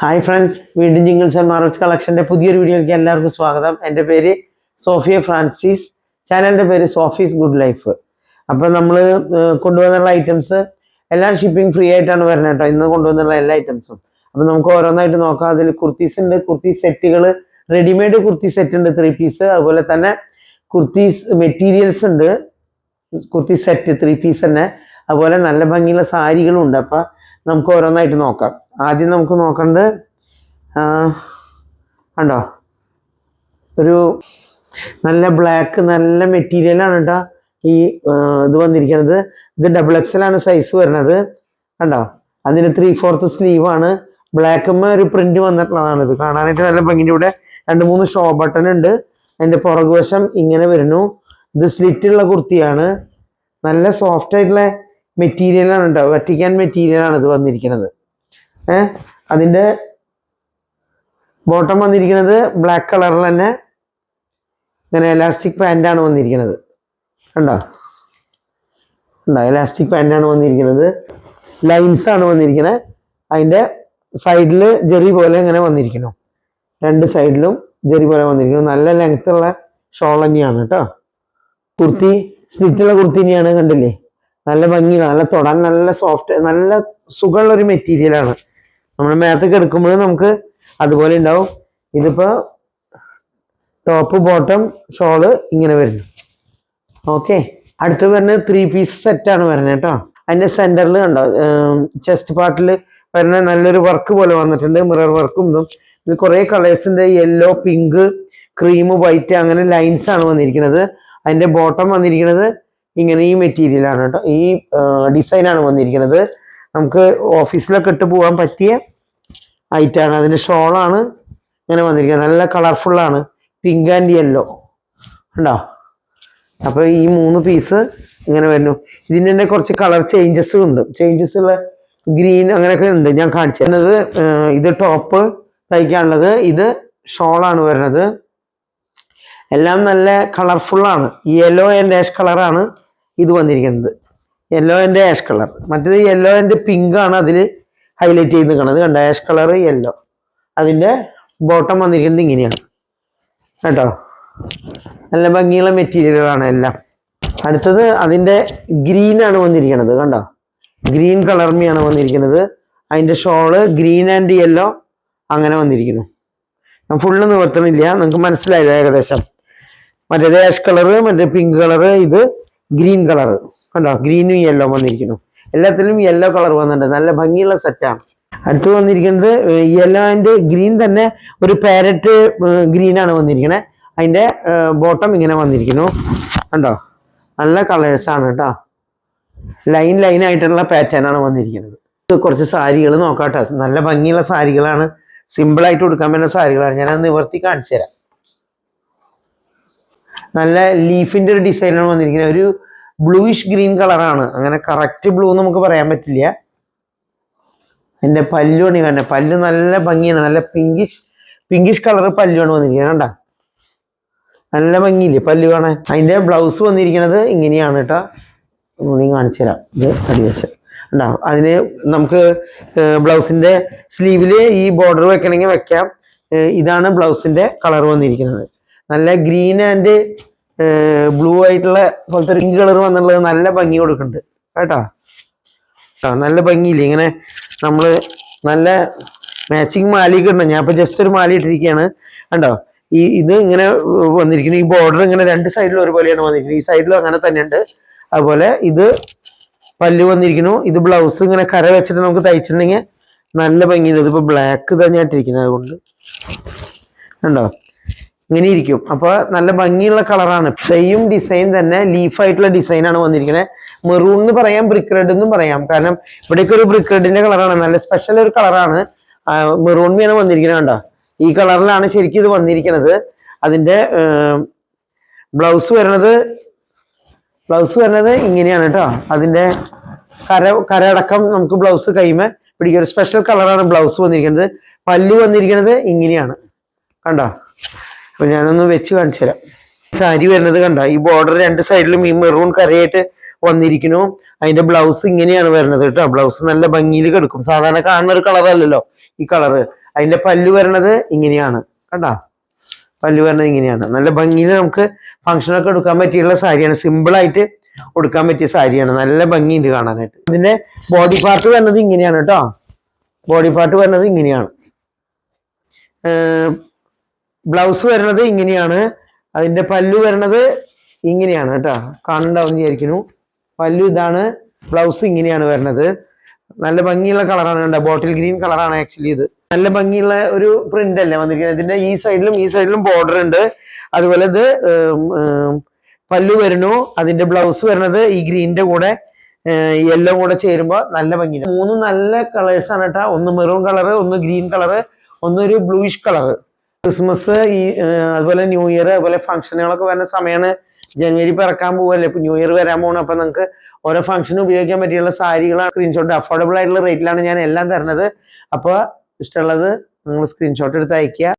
Hi friends വീണ്ടും jingles and marvels കളക്ഷന്റെ പുതിയൊരു വീഡിയോയ്ക്ക് എല്ലാവർക്കും സ്വാഗതം. എന്റെ പേര് സോഫിയ ഫ്രാൻസിസ്. ചാനലിന്റെ പേര് സോഫീസ് ഗുഡ് ലൈഫ് അപ്പോൾ നമ്മൾ കൊണ്ടുവന്നുള്ള ഐറ്റംസ് എല്ലാം ഷിപ്പിംഗ് ഫ്രീ ആയിട്ടാണ് വരുന്നത് കേട്ടോ. ഇന്ന് കൊണ്ടുവന്നുള്ള എല്ലാ ഐറ്റംസും അപ്പോൾ നമുക്ക് ഓരോന്നായിട്ട് നോക്കാം. അതിൽ കുർത്തീസ് ഉണ്ട് കുർത്തി സെറ്റുകൾ റെഡിമെയ്ഡ് കുർത്തി സെറ്റ് ഉണ്ട് ത്രീ പീസ് അതുപോലെ തന്നെ കുർത്തീസ് മെറ്റീരിയൽസ് ഉണ്ട് കുർത്തി സെറ്റ് ത്രീ പീസ് തന്നെ. അതുപോലെ നല്ല ഭംഗിയുള്ള സാരികളും ഉണ്ട്. അപ്പം നമുക്ക് ഓരോന്നായിട്ട് നോക്കാം. ആദ്യം നമുക്ക് നോക്കേണ്ടത് കണ്ടോ? ഒരു നല്ല ബ്ലാക്ക് നല്ല മെറ്റീരിയലാണ് കേട്ടോ ഈ ഇത് വന്നിരിക്കുന്നത്. ഇത് ഡബിൾ എക്സൽ ആണ് സൈസ് വരുന്നത്. കണ്ടോ? അതിന് ത്രീ ഫോർത്ത് സ്ലീവ് ആണ് ബ്ലാക്കുമ്മ ഒരു പ്രിന്റ് വന്നിട്ടുള്ളതാണ് ഇത്. കാണാനായിട്ട് നല്ല ഭംഗിന്റെ ഇവിടെ രണ്ട് മൂന്ന് ഷോ ബട്ടൺ ഉണ്ട്. അതിന്റെ പുറകുവശം ഇങ്ങനെ വരുന്നു. ഇത് സ്ലിറ്റ് ഉള്ള കുർത്തിയാണ്. നല്ല സോഫ്റ്റ് ആയിട്ടുള്ള മെറ്റീരിയലാണ് കേട്ടോ. വറ്റിക്കാൻ മെറ്റീരിയലാണ് ഇത് വന്നിരിക്കുന്നത്. ഏഹ് അതിന്റെ ബോട്ടം വന്നിരിക്കുന്നത് ബ്ലാക്ക് കളറിൽ തന്നെ ഇങ്ങനെ എലാസ്റ്റിക് പാന്റാണ് വന്നിരിക്കുന്നത്. കണ്ടോ? ഉണ്ടോ എലാസ്റ്റിക് പാന്റാണ് വന്നിരിക്കുന്നത്. ലൈൻസ് ആണ് വന്നിരിക്കുന്നത്. അതിന്റെ സൈഡിൽ ജെറി പോലെ ഇങ്ങനെ വന്നിരിക്കുന്നു. രണ്ട് സൈഡിലും ജെറി പോലെ വന്നിരിക്കുന്നു. നല്ല ലെങ്ത് ഉള്ള ഷോൾ തന്നെയാണ് കേട്ടോ. കുർത്തി സ്ലിറ്റുള്ള കുർത്തി തന്നെയാണ് കണ്ടില്ലേ? നല്ല ഭംഗി നല്ല തൊടാൻ നല്ല സോഫ്റ്റ് നല്ല സുഖമുള്ള ഒരു മെറ്റീരിയലാണ് നമ്മൾ മേത്തൊക്കെ എടുക്കുമ്പോൾ നമുക്ക് അതുപോലെ ഉണ്ടാവും ഇതിപ്പോ ടോപ്പ് ബോട്ടം ഷോൾ ഇങ്ങനെ വരുന്നു. ഓക്കെ അടുത്ത് വരുന്നത് ത്രീ പീസ് സെറ്റാണ് വരുന്നത് കേട്ടോ. അതിന്റെ സെന്ററിൽ കണ്ടോ? ചെസ്റ്റ് പാർട്ടിൽ വരുന്ന നല്ലൊരു വർക്ക് പോലെ വന്നിട്ടുണ്ട്. മിറർ വർക്കും ഇതും. ഇത് കുറേ കളേഴ്സിന്റെ യെല്ലോ പിങ്ക് ക്രീം വൈറ്റ് അങ്ങനെ ലൈൻസ് ആണ് വന്നിരിക്കുന്നത്. അതിന്റെ ബോട്ടം വന്നിരിക്കുന്നത് ഇങ്ങനെ ഈ മെറ്റീരിയൽ ആണ് കേട്ടോ. ഈ ഡിസൈനാണ് വന്നിരിക്കുന്നത്. നമുക്ക് ഓഫീസിലൊക്കെ ഇട്ട് പോകാൻ പറ്റിയ ഐറ്റാണ് അതിന്റെ ഷോളാണ് ഇങ്ങനെ വന്നിരിക്കുന്നത്. നല്ല കളർഫുള്ളാണ് പിങ്ക് ആൻഡ് യെല്ലോ ഉണ്ടോ അപ്പോൾ ഈ മൂന്ന് പീസ് ഇങ്ങനെ വരുന്നു. ഇതിന് തന്നെ കുറച്ച് കളർ ചേഞ്ചസും ഉണ്ട്. ചേഞ്ചസ് ഉള്ള ഗ്രീൻ അങ്ങനെയൊക്കെ ഉണ്ട്. ഞാൻ കാണിച്ചു തരുന്നത്. ഇത് ടോപ്പ് തയ്ക്കാനുള്ളത്. ഇത് ഷോളാണ് വരുന്നത്. എല്ലാം നല്ല കളർഫുള്ളാണ് യെല്ലോ ആൻഡ് ആഷ് കളറാണ് ഇത് വന്നിരിക്കുന്നത്. യെല്ലോ ആൻഡ് ആഷ് കളർ മറ്റേത് യെല്ലോ ആൻഡ് പിങ്ക് ആണ് അതിൽ ഹൈലൈറ്റ് ചെയ്ത് നിൽക്കുന്നത് കണ്ട? ആഷ് കളർ യെല്ലോ അതിന്റെ ബോട്ടം വന്നിരിക്കുന്നത് ഇങ്ങനെയാണ്. കേട്ടോ? നല്ല ഭംഗിയുള്ള മെറ്റീരിയലാണ് എല്ലാം. അടുത്തത് അതിന്റെ ഗ്രീൻ ആണ് വന്നിരിക്കുന്നത്. കണ്ടോ? ഗ്രീൻ കളർമിയാണ് വന്നിരിക്കുന്നത്. അതിന്റെ ഷോൾ ഗ്രീൻ ആൻഡ് യെല്ലോ അങ്ങനെ വന്നിരിക്കുന്നു. ഞാൻ ഫുള്ള് നിവർത്തണില്ല നിങ്ങൾക്ക് മനസ്സിലായില്ല ഏകദേശം. മറ്റേത് ആഷ് കളറ് മറ്റേ പിങ്ക് കളറ് ഇത് ഗ്രീൻ കളറ് കണ്ടോ? ഗ്രീനും യെല്ലോ വന്നിരിക്കുന്നു. എല്ലാത്തിലും യെല്ലോ കളർ വന്നിട്ടുണ്ട്. നല്ല ഭംഗിയുള്ള സെറ്റാണ് അടുത്ത് വന്നിരിക്കുന്നത് യെല്ലോ ആൻഡ് ഗ്രീൻ തന്നെ ഒരു പാരറ്റ് ഗ്രീൻ ആണ് വന്നിരിക്കുന്നത് അതിന്റെ ബോട്ടം ഇങ്ങനെ വന്നിരിക്കുന്നു. കണ്ടോ? നല്ല കളേഴ്സ് ആണ് കേട്ടോ. ലൈൻ ലൈൻ ആയിട്ടുള്ള പാറ്റേൺ ആണ് വന്നിരിക്കുന്നത്. കുറച്ച് സാരികൾ നോക്കാട്ടോ. നല്ല ഭംഗിയുള്ള സാരികളാണ്. സിമ്പിൾ ആയിട്ട് കൊടുക്കാൻ പറ്റുന്ന സാരികളാണ്. ഞാൻ നിവർത്തി കാണിച്ചു തരാം. നല്ല ലീഫിന്റെ ഒരു ഡിസൈനാണ് വന്നിരിക്കുന്നത്. ഒരു ബ്ലൂയിഷ് ഗ്രീൻ കളറാണ് അങ്ങനെ കറക്റ്റ് ബ്ലൂ നമുക്ക് പറയാൻ പറ്റില്ല. എന്റെ പല്ലുമാണ് വന്നെ പല്ലു പല്ല് നല്ല ഭംഗിയാണ്. നല്ല പിങ്കിഷ് പിങ്കിഷ് കളർ പല്ലുമാണ് വന്നിരിക്കുന്നത്. കണ്ട? നല്ല ഭംഗിയില്ലേ പല്ലു കാണാൻ? അതിന്റെ ബ്ലൗസ് വന്നിരിക്കുന്നത് ഇങ്ങനെയാണ് കേട്ടോ. ഒന്നുകൂടി കാണിച്ചു തരാം. ഇത് അടിവശം ഉണ്ടാ അതിന് നമുക്ക് ബ്ലൗസിന്റെ സ്ലീവിൽ ഈ ബോർഡർ വെക്കണമെങ്കിൽ വെക്കാം. ഇതാണ് ബ്ലൗസിന്റെ കളർ വന്നിരിക്കുന്നത്. നല്ല ഗ്രീൻ ആൻഡ് ബ്ലൂ ആയിട്ടുള്ള പോലത്തെ പിങ്ക് കളർ വന്നുള്ളത് നല്ല ഭംഗി കൊടുക്കുന്നുണ്ട്. കേട്ടോ? ആ നല്ല ഭംഗിയില്ല? ഇങ്ങനെ നമ്മൾ നല്ല മാച്ചിങ് മാലയൊക്കെ ഉണ്ട്? ഞാൻ ഇപ്പൊ ജസ്റ്റ് ഒരു മാല ഇട്ടിരിക്കുകയാണ് കണ്ടോ? ഈ ഇത് ഇങ്ങനെ വന്നിരിക്കുന്നു. ഈ ബോർഡർ ഇങ്ങനെ രണ്ട് സൈഡിലും ഒരുപോലെയാണ് വന്നിരിക്കുന്നത്. ഈ സൈഡിലും അങ്ങനെ തന്നെയുണ്ട്. അതുപോലെ ഇത് പല്ല് വന്നിരിക്കുന്നു. ഇത് ബ്ലൗസ് ഇങ്ങനെ കര വെച്ചിട്ട് നമുക്ക് തയ്ച്ചിട്ടുണ്ടെങ്കിൽ നല്ല ഭംഗിയുണ്ട്. ഇതിപ്പോ ബ്ലാക്ക് തന്നെയായിട്ടിരിക്കുന്നത് അതുകൊണ്ട്. കണ്ടോ? ഇങ്ങനെ ഇരിക്കും അപ്പോൾ നല്ല ഭംഗിയുള്ള കളറാണ്. സെയിം ഡിസൈൻ തന്നെ ലീഫായിട്ടുള്ള ഡിസൈനാണ് വന്നിരിക്കുന്നത് മെറൂൺ എന്ന് പറയാം ബ്രിക്ക് റെഡ് എന്നും പറയാം. കാരണം ഇവിടേക്ക് ഒരു ബ്രിക്ക് റെഡിന്റെ കളറാണ് നല്ല സ്പെഷ്യൽ ഒരു കളറാണ് മെറൂൺ മീനാണ് വന്നിരിക്കുന്നത് കണ്ടോ? ഈ കളറിലാണ് ശരിക്കും ഇത് വന്നിരിക്കുന്നത് അതിന്റെ ബ്ലൗസ് വരുന്നത് ബ്ലൗസ് വരുന്നത് ഇങ്ങനെയാണ് കേട്ടോ. അതിന്റെ കര കരടക്കം നമുക്ക് ബ്ലൗസ് കൈമ പിടിക്കും. ഒരു സ്പെഷ്യൽ കളറാണ് ബ്ലൗസ് വന്നിരിക്കുന്നത് പല്ല് വന്നിരിക്കുന്നത് ഇങ്ങനെയാണ്. കണ്ടോ? അപ്പൊ ഞാനൊന്ന് വെച്ച് കാണിച്ചു തരാം. സാരി വരുന്നത് കണ്ട? ഈ ബോർഡർ രണ്ട് സൈഡിലും ഈ മെറൂൺ കരയായിട്ട് വന്നിരിക്കുന്നു. അതിന്റെ ബ്ലൗസ് ഇങ്ങനെയാണ് വരുന്നത് കേട്ടോ. ബ്ലൗസ് നല്ല ഭംഗിയിൽ കിടക്കും. സാധാരണ കാണുന്ന ഒരു കളറല്ലല്ലോ ഈ കളറ് അതിന്റെ പല്ല് വരണത് ഇങ്ങനെയാണ്. കണ്ടോ? പല്ല് വരണത് ഇങ്ങനെയാണ്. നല്ല ഭംഗിയിൽ നമുക്ക് ഫംഗ്ഷനൊക്കെ എടുക്കാൻ പറ്റിയുള്ള സാരിയാണ്. സിമ്പിൾ ആയിട്ട് കൊടുക്കാൻ പറ്റിയ സാരിയാണ്. നല്ല ഭംഗിയുണ്ട് കാണാനായിട്ട്. ഇതിന്റെ ബോഡി പാർട്ട് വരുന്നത് ഇങ്ങനെയാണ് കേട്ടോ. ബോഡി പാർട്ട് വരുന്നത് ഇങ്ങനെയാണ്. ബ്ലൗസ് വരുന്നത് ഇങ്ങനെയാണ്. അതിന്റെ പല്ലു വരുന്നത് ഇങ്ങനെയാണ് കേട്ടോ. കാണണ്ടാവും വിചാരിക്കുന്നു. പല്ലു ഇതാണ് ബ്ലൗസ് ഇങ്ങനെയാണ് വരുന്നത്. നല്ല ഭംഗിയുള്ള കളറാണ് കണ്ടോ? ബോട്ടിൽ ഗ്രീൻ കളറാണ് ആക്ച്വലി ഇത്. നല്ല ഭംഗിയുള്ള ഒരു പ്രിന്റ് അല്ലേ വന്നിരിക്കുന്നത്? ഇതിന്റെ ഈ സൈഡിലും ഈ സൈഡിലും ബോർഡർ ഉണ്ട്. അതുപോലെ ഇത് പല്ലു വരുന്നു. അതിന്റെ ബ്ലൗസ് വരുന്നത് ഈ ഗ്രീനിന്റെ കൂടെ യെല്ലോ കൂടെ ചേരുമ്പോൾ നല്ല ഭംഗി മൂന്ന് നല്ല കളേഴ്സാണ് കേട്ടോ. ഒന്ന് മെറൂൺ കളറ് ഒന്ന് ഗ്രീൻ കളറ് ഒന്നൊരു ബ്ലൂയിഷ് കളർ ക്രിസ്മസ് ഈ അതുപോലെ ന്യൂ ഇയർ അതുപോലെ ഫംഗ്ഷനുകളൊക്കെ വരുന്ന സമയമാണ് ജനുവരി പിറക്കാൻ പോവല്ലേ? ഇപ്പൊ ന്യൂ ഇയർ വരാൻ പോകണം അപ്പൊ നമുക്ക് ഓരോ ഫംഗ്ഷന് ഉപയോഗിക്കാൻ പറ്റിയുള്ള സാരികളാണ് സ്ക്രീൻഷോട്ട് അഫോർഡബിൾ ആയിട്ടുള്ള റേറ്റിലാണ് ഞാൻ എല്ലാം തരുന്നത്. അപ്പോൾ ഇഷ്ടമുള്ളത് നിങ്ങൾ സ്ക്രീൻഷോട്ട് എടുത്ത് അയക്കുക